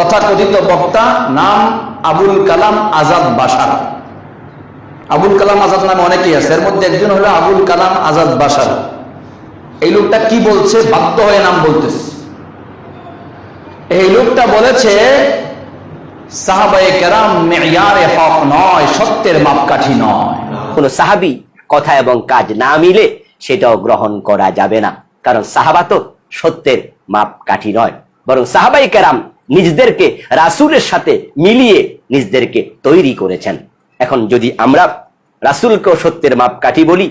তথাকথিত বক্তা নাম আবুল কালাম আজাদ বাসার আবুল কালাম আজাদ নামে অনেকেই আছে, এর মধ্যে একজন হলো আবুল কালাম আজাদ বাসার এই লোকটা কি বলছে? বাধ্য হয়ে নাম বলতেছে। এই লোকটা বলেছে মাপকাঠি কারণ সাহাবা তো সত্যের মাপ কাঠি নয়। বরং সাহাবাই কেরাম নিজদেরকে, রাসুলের সাথে মিলিয়ে নিজদেরকে তৈরি করেছেন। এখন যদি আমরা রাসুলকেও সত্যের মাপ কাঠি বলি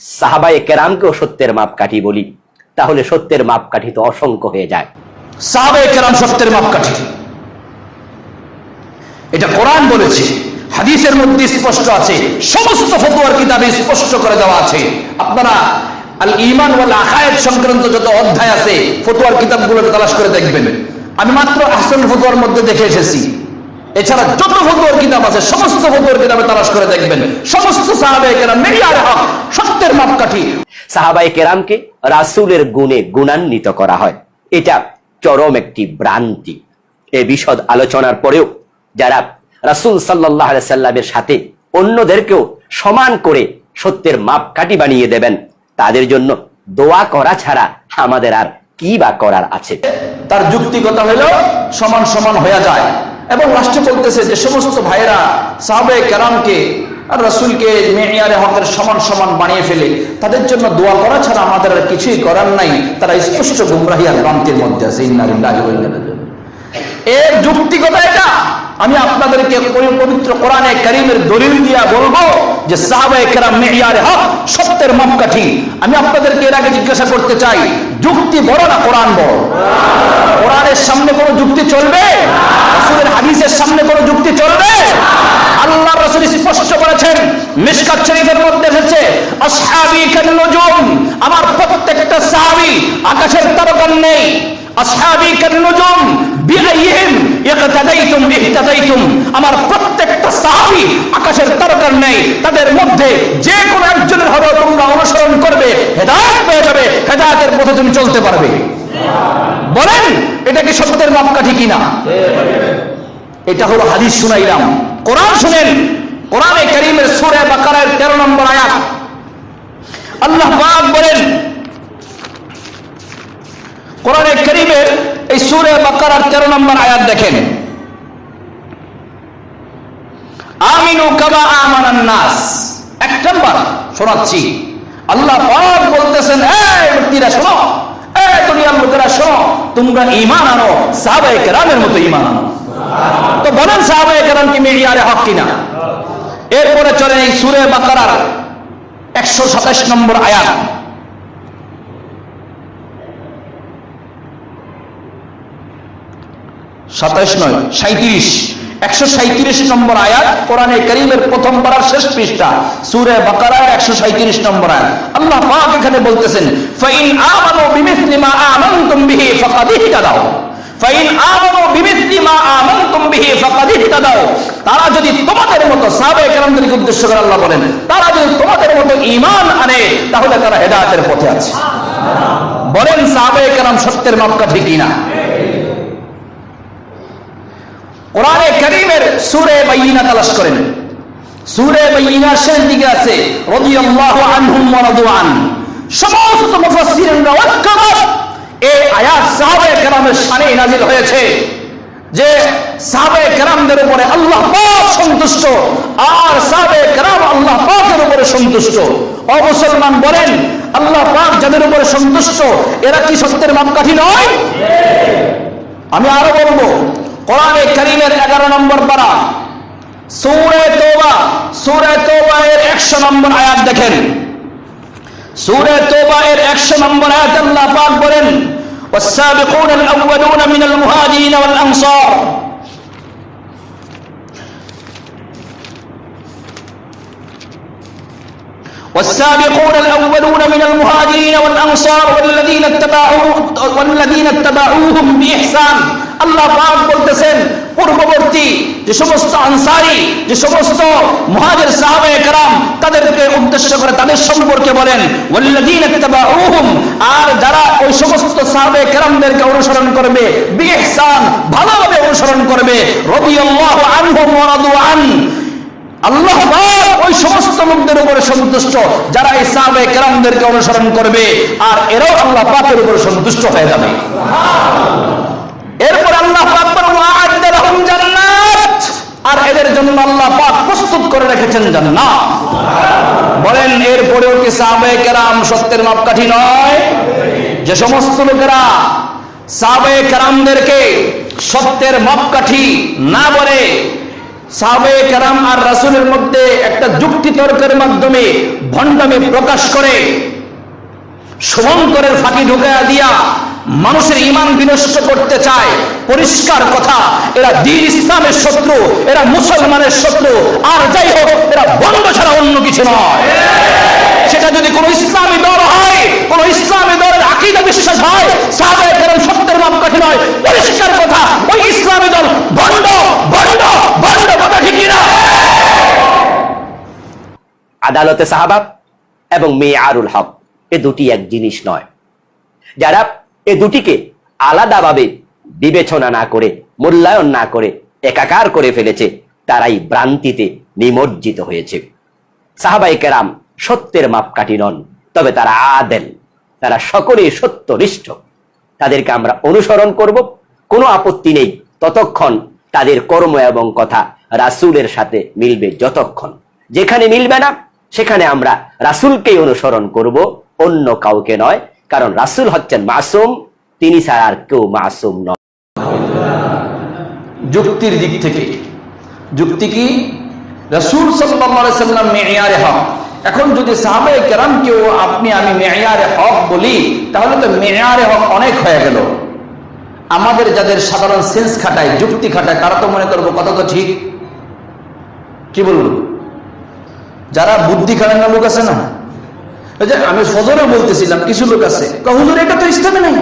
সাহাবাই কেরামকেও সত্যের মাপ কাঠি বলি, তাহলে সত্যের মাপ কাঠি তো অসংখ্য হয়ে যায়। সাহাবায়ে কেরাম সত্যের মাপকাঠি। এটা কোরআন বলেছে, হাদিসের মধ্যে স্পষ্ট আছে, সমস্ত ফতোয়ার কিতাবে স্পষ্ট করে দেওয়া আছে। আপনারা আল ইমান ওয়াল আকায়েদ সংক্রান্ত যত অধ্যায় আছে, ফতোয়ার কিতাবগুলোকে তালাশ করে দেখবেন। আমি মাত্র আহসান ফতোয়ার মধ্যে দেখে এসেছি। এছাড়া যত কিতাব আছে, সমস্ত কিতাবে করে দেখবেন। সমস্ত সত্যের মাপকাঠি। গুণে গুণান্বিত করা হয়। এটা চরম একটি ভ্রান্তি। এ বিশদ আলোচনার পরেও যারা রাসুল সাল্লাহ সাল্লামের সাথে অন্যদেরকেও সমান করে সত্যের মাপকাঠি বানিয়ে দেবেন, তাদের জন্য দোয়া করা ছাড়া আমাদের আর কি বা করার আছে? তার যুক্তিকতা হইল সমান সমান হয়ে যায়। এবং রাষ্ট্র বলতেছে যে সমস্ত ভাইয়েরা সাহাবে কেরামকে আর রসুলকে মেয়ারে হকের সমান সমান বানিয়ে ফেলে, তাদের জন্য দোয়া করা ছাড়া আমাদের আর কিছুই করার নাই। তারা স্পষ্ট গুমরাহি আর ভ্রান্তির মধ্যে আছে। ইন্নালিল্লাহি ওয়া ইন্না ইলাইহি রাজিউন। এর যুক্তিকতা এটা আমি আপনাদেরকে পবিত্র কোরআনে করিমের দলিল দিয়া বলব যে সাহাবায়ে কেরাম মেয়ারে হক, সত্যের মাপকাঠি। আমি আপনাদেরকে এর আগে জিজ্ঞাসা করতে চাই, যুক্তি বড় না কোরআন বড়? কোরআনের সামনে কোনো যুক্তি চলবে? রাসূলের হাদিসের সামনে কোনো যুক্তি চলবে? আল্লাহ রাসূল স্পষ্ট বলেছেন মিশকাত শরীফের মধ্যে এসেছে, আসহাবি কান নুজুম আমার প্রত্যেকটা সাহাবী আকাশের তারকার নেই। আসহাবি কান নুজুম আমার প্রত্যেকটা সাহাবী আকাশের তারকার নেই। তাদের মধ্যে যে কোনো একজনের হবে তোমরা অনুসরণ করবে, হেদায়েত পেয়ে যাবে, হেদায়েতের পথে তুমি চলতে পারবে। বলেন, এটা কি সত্যের মাপকাঠি কিনা? এটা হলো হাদিস শুনাইলাম। কোরআন শুনেন। কোরআনে করিমের সূরা বাকারার 13 নম্বর আয়াত। আল্লাহ পাক বলেন, কোরআনে করিমের এই সূরা বাকারার 13 নম্বর আয়াত দেখেন। আমিনু কামা আমানান নাস। এক নম্বর শোনাচ্ছি। আল্লাহ পাক বলতেছেন, এই ব্যক্তিরা শোনো, এই দুনিয়ার লোকেরা শোনো, তোমরা ঈমান আনো, সাহাবায়ে কেরামের মতো ঈমান আনো। তো বলেন সাহাবায়ে কেরাম কি মিডিয়ারে হক কিনা? এরপরে চলে এই সূরা বাকারার 127 নম্বর আয়াত। সাতাইশ নয় সাঁত্রিশ একশো সাঁত্রিশ নম্বর আয়াত, কোরআনে করিমের প্রথম পাড়ার শেষ পৃষ্ঠা, সুরে বাকারার একশো সাঁত্রিশ নম্বর আয়াত। আল্লাহ পাক এখানে বলতেছেন, ফাইন মা ফাইন মা তারা যদি তোমাদের মতো সাহাবায়ে কেরামদেরকে উদ্দেশ্য করে আল্লাহ বলেন, তারা যদি তোমাদের মতো ঈমান আনে, তাহলে তারা হেদায়েতের পথে আছে। বলেন সাহাবায়ে কেরাম সত্যের মাপকাঠি কিনা? কোরআনে করিমের সুরে বাইনা তালাশ করেন। সুরে বাইয়িনার শেষ দিকে আছে, রাদিয়াল্লাহু আনহুম ওয়া রাদু আন। সমস্ত মুফাসসিরিনরা ঐক্যমত এই আয়াত সাহাবায়ে কেরামের শানে নাজিল হয়েছে যে সাহাবায়ে কেরামদের উপরে আল্লাহ পাক সন্তুষ্ট আর সাহাবায়ে কেরাম আল্লাহ পাকের উপরে সন্তুষ্ট। ও মুসলমান বলেন, আল্লাহ পাক যাদের উপরে সন্তুষ্ট, এরা কি সত্যের মাপকাঠি নয়? আমি আরও বলব কোরআনে করিমের এগারো নম্বর পারা সূরা তোবা সূরা তোবা এর 100 নম্বর আয়াত দেখেন সূরা তোবা এর 100 নম্বর আয়াত আল্লাহ পাক বলেন والسابقون الأولون من المهاجرين والأنصار والسابقون الأولون من المهاجرين والأنصار والذين اتبعوا والذين اتبعوهم بإحسان আল্লাহ বলতেছেন, পূর্ববর্তী যে সমস্ত আনসারি, যে সমস্ত মহাজের সাহাবে একরাম তাদেরকে উদ্দেশ্য করে তাদের সম্পর্কে বলেন আর যারা ওই সমস্ত সাহাবে অনুসরণ করবে বিহসান ভালোভাবে অনুসরণ করবে রবি আল্লাহ ওই সমস্ত লোকদের উপরে সন্তুষ্ট, যারা এই সাহাবে কেরামদেরকে অনুসরণ করবে, আর এরাও আল্লাহ পাপের উপরে সন্তুষ্ট হয়ে যাবে। এরপর আল্লাহ আর এদের জন্য আল্লাহ পাক প্রস্তুত করে রেখেছেন জান্নাত। বলেন, এরপরেও কি সাহাবায়ে কেরাম সত্যের মাপকাঠি নয়? যে সমস্ত লোকেরা সাহাবায়ে কেরামদেরকে সত্যের মাপকাঠি না বলে সাহাবে আর রাসূলের মধ্যে একটা যুক্তি তর্কের মাধ্যমে ভণ্ডামি প্রকাশ করে শুভঙ্করের ফাঁকি ঢুকাইয়া দিয়া মানুষের ইমান বিনষ্ট করতে চায়, পরিষ্কার কথা, এরা দিন ইসলামের শত্রু, এরা মুসলমানের শত্রু, আর যাই হোক, এরা বন্ধ ছাড়া অন্য কিছু নয়। সেটা যদি কোনো ইসলামী দল হয়, কোন ইসলামী দলের আকিদা বিশ্বাস হয় সাহাবায়ে কেরাম সত্যের মাপকাঠি নয়, পরিষ্কার কথা, ওই ইসলামী দল ভণ্ড ভণ্ড ভণ্ড কথা ঠিক না আদালতে সাহাবাব এবং মেয়ে আরুল হক, এ দুটি এক জিনিস নয়। যারা এ দুটিকে আলাদাভাবে বিবেচনা না করে, মূল্যায়ন না করে, একাকার করে ফেলেছে, তারাই ভ্রান্তিতে নিমজ্জিত হয়েছে। সাহাবাই কেরাম সত্যের মাপকাঠি নন, তবে তারা আদেল, তারা সকলেই সত্যনিষ্ঠ। তাদেরকে আমরা অনুসরণ করব, কোনো আপত্তি নেই, ততক্ষণ তাদের কর্ম এবং কথা রাসূলের সাথে মিলবে যতক্ষণ। যেখানে মিলবে না, সেখানে আমরা রাসুলকেই অনুসরণ করব, অন্য কাউকে নয় কারণ রাসুল হচ্ছেন মাসুম, তিনি ছাড়া আর কেউ মাসুম নয় যুক্তির দিক থেকে। যুক্তি কি? রসুল সাল্লাম মেয়ারে হক। এখন যদি সাহাবায়ে কেরাম কেউ আপনি আমি মেয়ারে হক বলি, তাহলে তো মেয়ারে হক অনেক হয়ে গেল। আমাদের যাদের সাধারণ সেন্স খাটায়, যুক্তি খাটায়, তারা তো মনে করব কথা তো ঠিক। কি বলব যারা বুদ্ধি খাটানো লোক আছে না? যে আমি ফজরে বলতেছিলাম, কিছু লোক আছে। হুজুর, এটা তো ইসলামে নাই।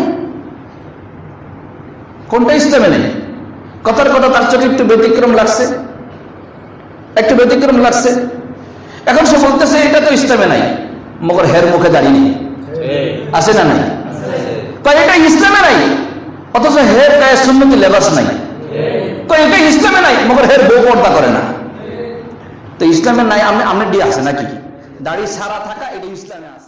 কোনটা ইসলামে নেই? কথার কথা তার চোখে একটু ব্যতিক্রম লাগছে। একটু ব্যতিক্রম লাগছে। এখন সে বলতেছে, এটা তো ইসলামে নাই। মগর হের মুখে দাঁড়িয়ে নেই। আছে না নাই? কয়, এটা ইসলামে নাই। অথচ হের গায়ে সুন্নতি লেবাস নাই। কয়, এটা ইসলামে নাই। মগর হের বউ পর্দা করে না। তো ইসলামে নাই, আমি আমি ডি আছে নাকি? দাড়ি সারা থাকা এটা ইসলামে আছে।